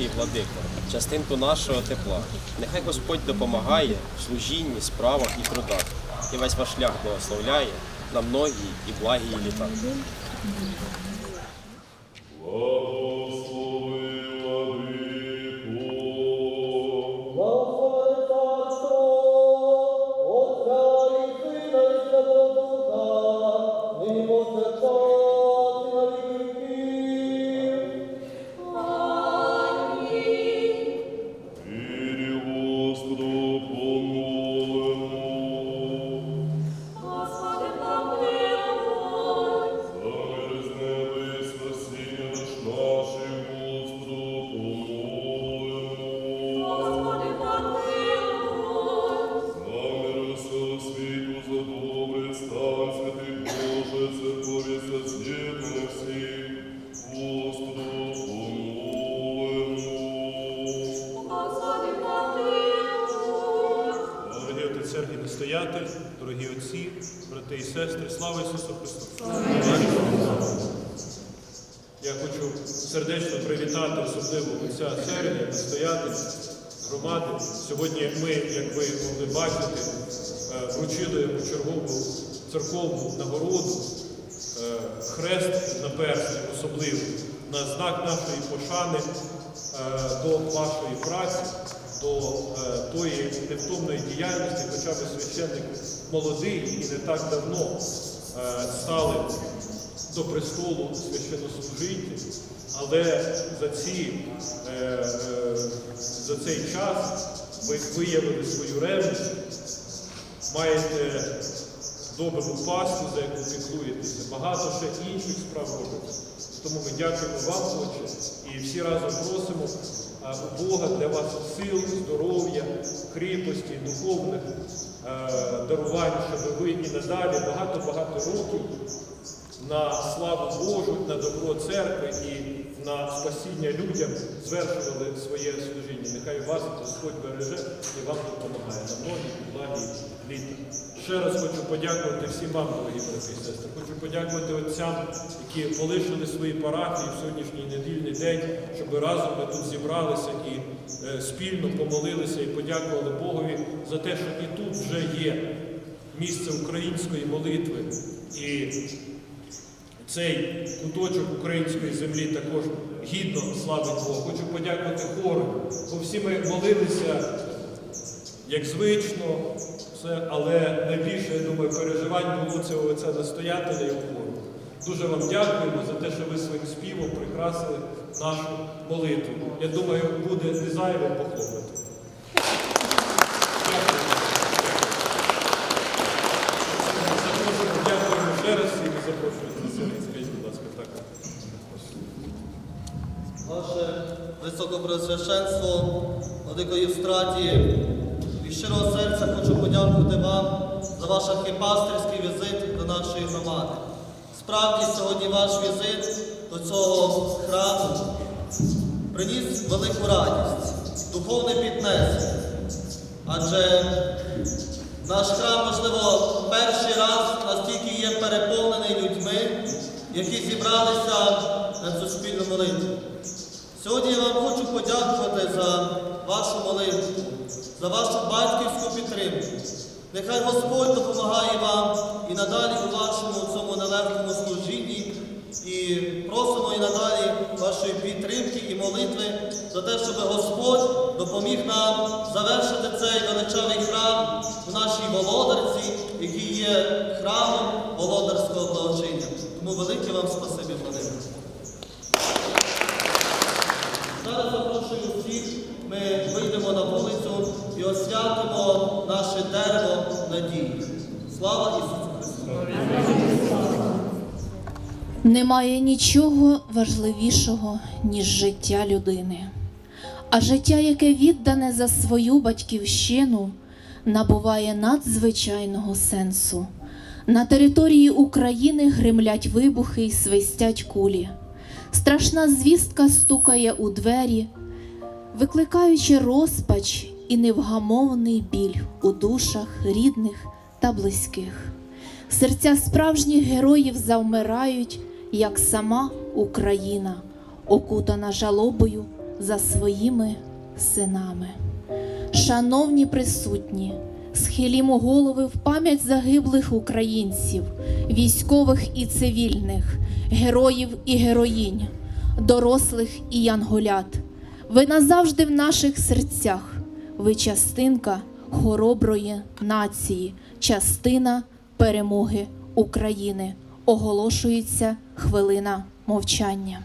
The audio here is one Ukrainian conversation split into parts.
Дорогий владико, частинку нашого тепла. Нехай Господь допомагає в служінні, справах і трудах, і весь ваш шлях благословляє на многі і благі літа. Брати і сестри, слава Ісусу Христу! Я хочу сердечно привітати особливо отця Сергія, настоятель громади. Сьогодні ми, як ви могли бачити, е, вручили йому чергову церковну нагороду, е, хрест на персні особливо, на знак нашої пошани е, до вашої праці, до е, тої невтомної діяльності, хоча б священник молодий і не так давно е, стали до престолу священнослужителі, але за, ці, е, за цей час ви виявили свою ревність, маєте добру пасту, за яку піклуєтеся, багато ще інших справ робите. Тому ми дякуємо вам, Отче, і всі разом просимо у Бога для вас сил, здоров'я, кріпості, духовних е, дарувань, щоб ви і надалі багато-багато років на славу Божу, на добро церкви і на спасіння людям звершували своє служіння. Нехай вас Господь береже і вам допомагає на многі і благі літа. Ще раз хочу подякувати всім вам, дорогі брати і сестри. Хочу подякувати отцям, які полишили свої парафії в сьогоднішній недільний день, щоб разом ми тут зібралися і е, спільно помолилися і подякували Богові за те, що і тут вже є місце української молитви. І цей куточок української землі також гідно славить Бога. Хочу подякувати хору, бо всі ми молилися як звично, все, але найбільше, я думаю, переживань було це у настоятеля і у хору. Дуже вам дякуємо за те, що ви своїм співом прикрасили нашу молитву. Я думаю, буде не зайвим похлопати. Дякую. Запрошуємо, дякуємо ще раз і запрошуємо на сьогодні. Скажіть, будь ласка, так. Ваше високопреосвященство, Владико Євстратії, від щирого серця хочу подякувати вам за ваш архіпастерський візит до нашої громади. Справді, сьогодні ваш візит до цього храму приніс велику радість, духовне піднесення. Адже наш храм, можливо, перший раз настільки є переповнений людьми, які зібралися на цю спільну молитву. Сьогодні я вам хочу подякувати за вашу молитву, за вашу батьківську підтримку. Нехай Господь допомагає вам і надалі у вашому цьому нелегкому служінні. І просимо і надалі вашої підтримки і молитви за те, щоб Господь допоміг нам завершити цей величавий храм в нашій Володарці, який є храмом володарського благочиння. Тому велике вам спасибі, Владимир. Зараз запрошую всіх, ми вийдемо на вулицю і освятимо наше дерево надії. Слава Ісусу Христу! Немає нічого важливішого, ніж життя людини. А життя, яке віддане за свою батьківщину, набуває надзвичайного сенсу. На території України гримлять вибухи й свистять кулі. Страшна звістка стукає у двері, викликаючи розпач і невгамовний біль у душах рідних та близьких. Серця справжніх героїв завмирають, як сама Україна, окутана жалобою за своїми синами. Шановні присутні, схилімо голови в пам'ять загиблих українців, військових і цивільних, героїв і героїнь, дорослих і янголят. Ви назавжди в наших серцях. Ви частинка хороброї нації, частина перемоги України. Оголошується хвилина мовчання.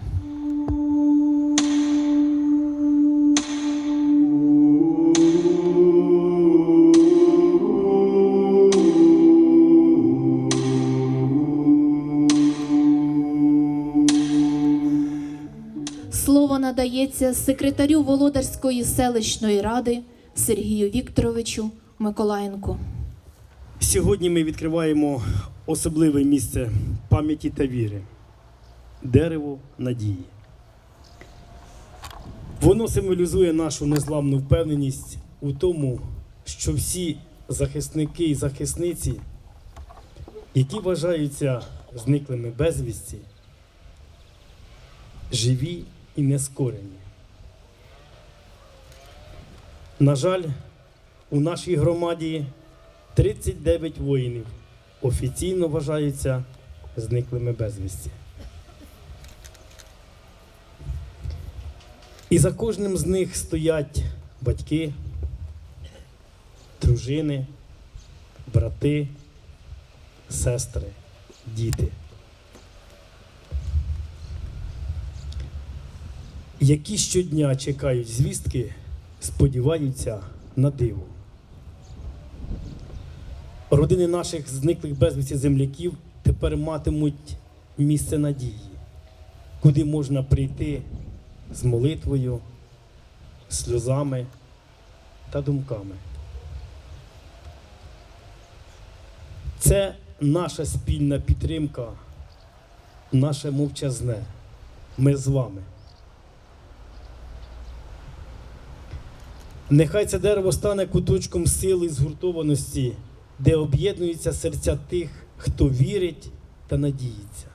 Слово надається секретарю Володарської селищної ради Сергію Вікторовичу Миколаєнку. Сьогодні ми відкриваємо особливе місце пам'яті та віри дерево надії. Воно символізує нашу незламну впевненість у тому, що всі захисники і захисниці, які вважаються зниклими безвісті, живі і нескорені. На жаль, у нашій громаді 39 воїнів офіційно вважаються зниклими безвісті. І за кожним з них стоять батьки, дружини, брати, сестри, діти. Які щодня чекають звістки, сподіваються на диво. Родини наших зниклих безвісті земляків тепер матимуть місце надії, куди можна прийти з молитвою, сльозами та думками. Це наша спільна підтримка, наше мовчазне. Ми з вами. Нехай це дерево стане куточком сили і згуртованості, де об'єднуються серця тих, хто вірить та надіється.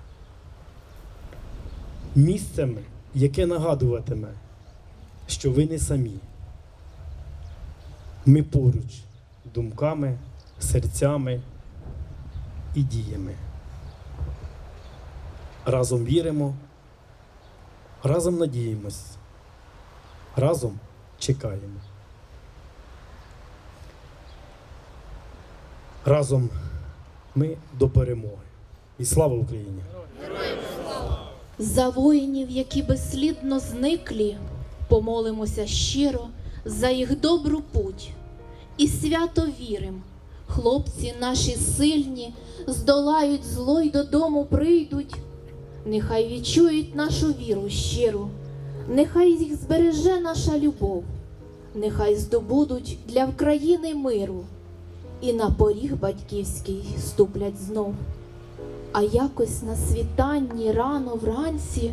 Місцем, яке нагадуватиме, що ви не самі. Ми поруч думками, серцями і діями. Разом віримо, разом надіємось, разом чекаємо. Разом ми до перемоги. І слава Україні! За воїнів, які безслідно зниклі, помолимося щиро за їх добру путь. І свято вірим, хлопці наші сильні, здолають зло й додому прийдуть. Нехай відчують нашу віру щиру, нехай їх збереже наша любов, нехай здобудуть для України миру і на поріг батьківський ступлять знов. А якось на світанні рано вранці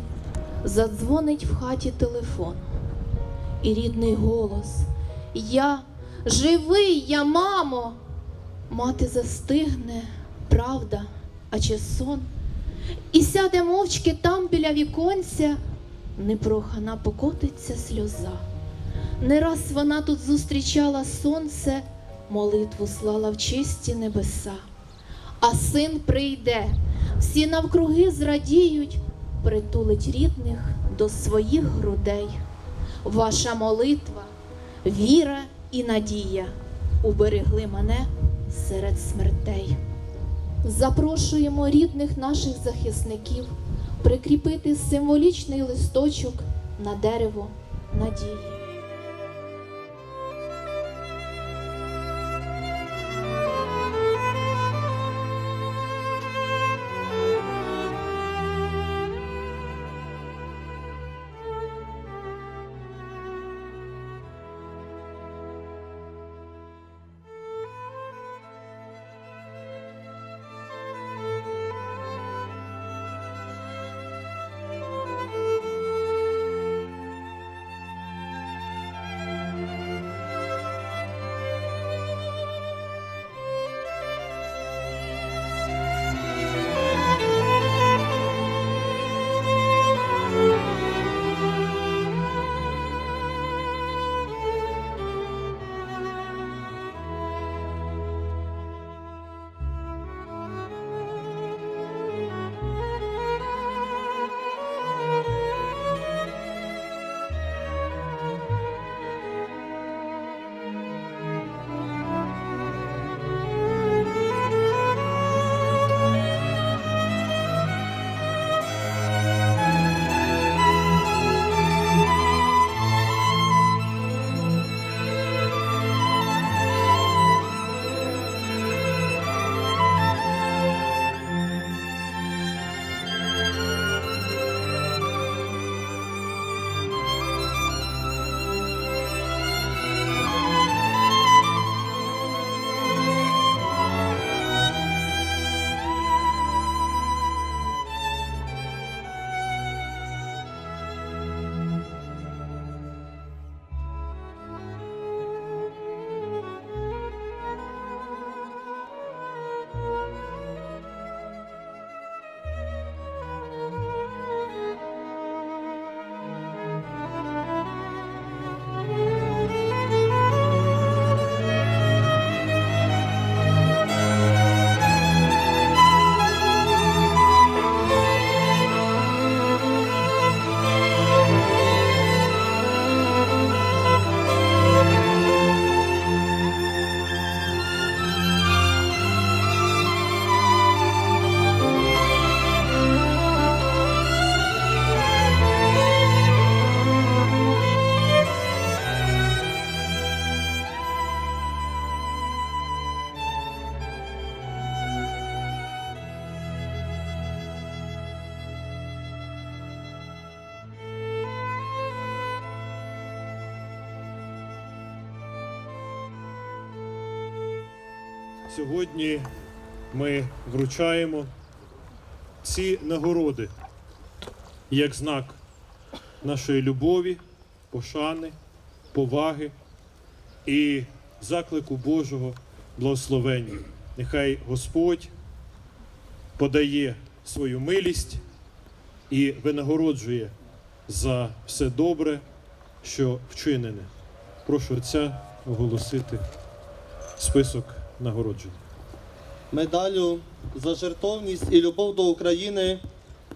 задзвонить в хаті телефон. І рідний голос Я живий, я, мамо. Мати застигне, правда, а чи сон? І сяде мовчки там біля віконця, непрохана покотиться сльоза. Не раз вона тут зустрічала сонце, молитву слала в чисті небеса. А син прийде, всі навкруги зрадіють, притулить рідних до своїх грудей. Ваша молитва, віра і надія уберегли мене серед смертей. Запрошуємо рідних наших захисників прикріпити символічний листочок на дерево надії. Сьогодні ми вручаємо ці нагороди як знак нашої любові, пошани, поваги і заклику Божого благословення. Нехай Господь подає свою милість і винагороджує за все добре, що вчинене. Прошу Отця оголосити список нагороджень. Медалю за жертовність і любов до України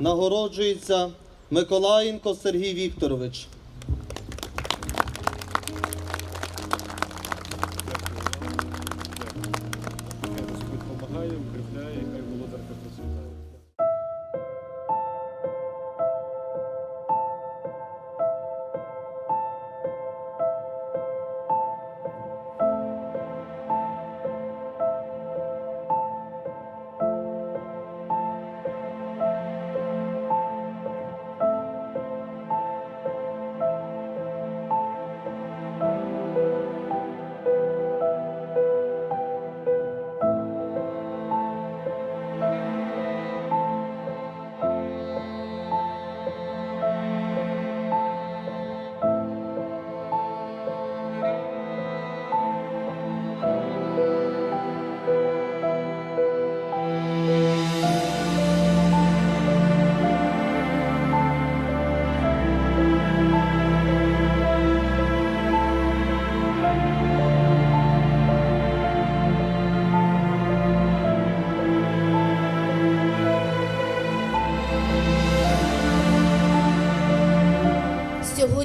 нагороджується Миколаєнко Сергій Вікторович. Дякую. Дякую. Дякую. Дякую. Дякую. Дякую. Дякую. Дякую. процвітає.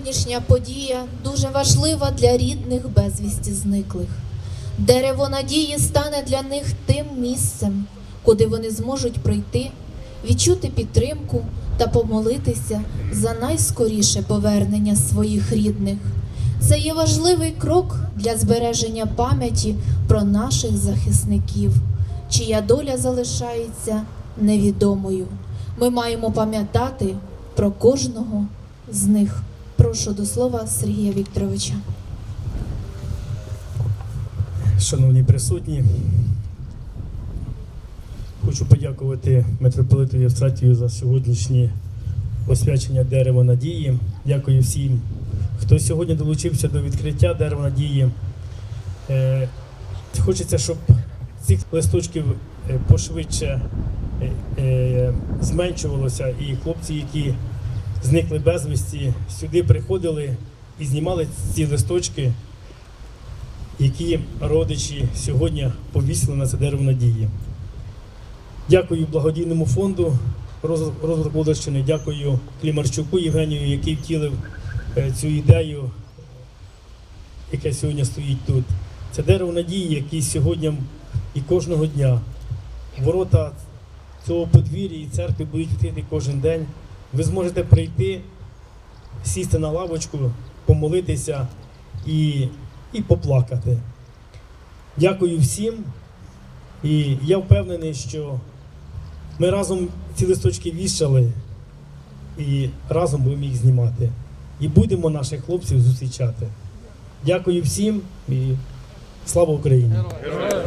Сьогоднішня подія дуже важлива для рідних безвісті зниклих. Дерево надії стане для них тим місцем, куди вони зможуть прийти, відчути підтримку та помолитися за найскоріше повернення своїх рідних. Це є важливий крок для збереження пам'яті про наших захисників, чия доля залишається невідомою. Ми маємо пам'ятати про кожного з них. Прошу до слова Сергія Вікторовича. Шановні присутні, хочу подякувати митрополиту Євстратію за сьогоднішнє освячення дерева надії. Дякую всім, хто сьогодні долучився до відкриття дерева надії. Е, Хочеться, щоб цих листочків е, пошвидше е, зменшувалося, і хлопці, які зникли безвісті, сюди приходили і знімали ці листочки які родичі сьогодні повісили на це дерево надії. Дякую благодійному фонду розвиток Володимирщини, дякую Клімарчуку Євгенію, який втілив е, цю ідею, яка сьогодні стоїть тут. Це дерево надії, яке сьогодні і кожного дня ворота цього подвір'я і церкви будуть відкриті кожен день. Ви зможете прийти, сісти на лавочку, помолитися і і поплакати. Дякую всім. І я впевнений, що ми разом ці листочки вішали і разом будемо їх знімати. І будемо наших хлопців зустрічати. Дякую всім і слава Україні! Героям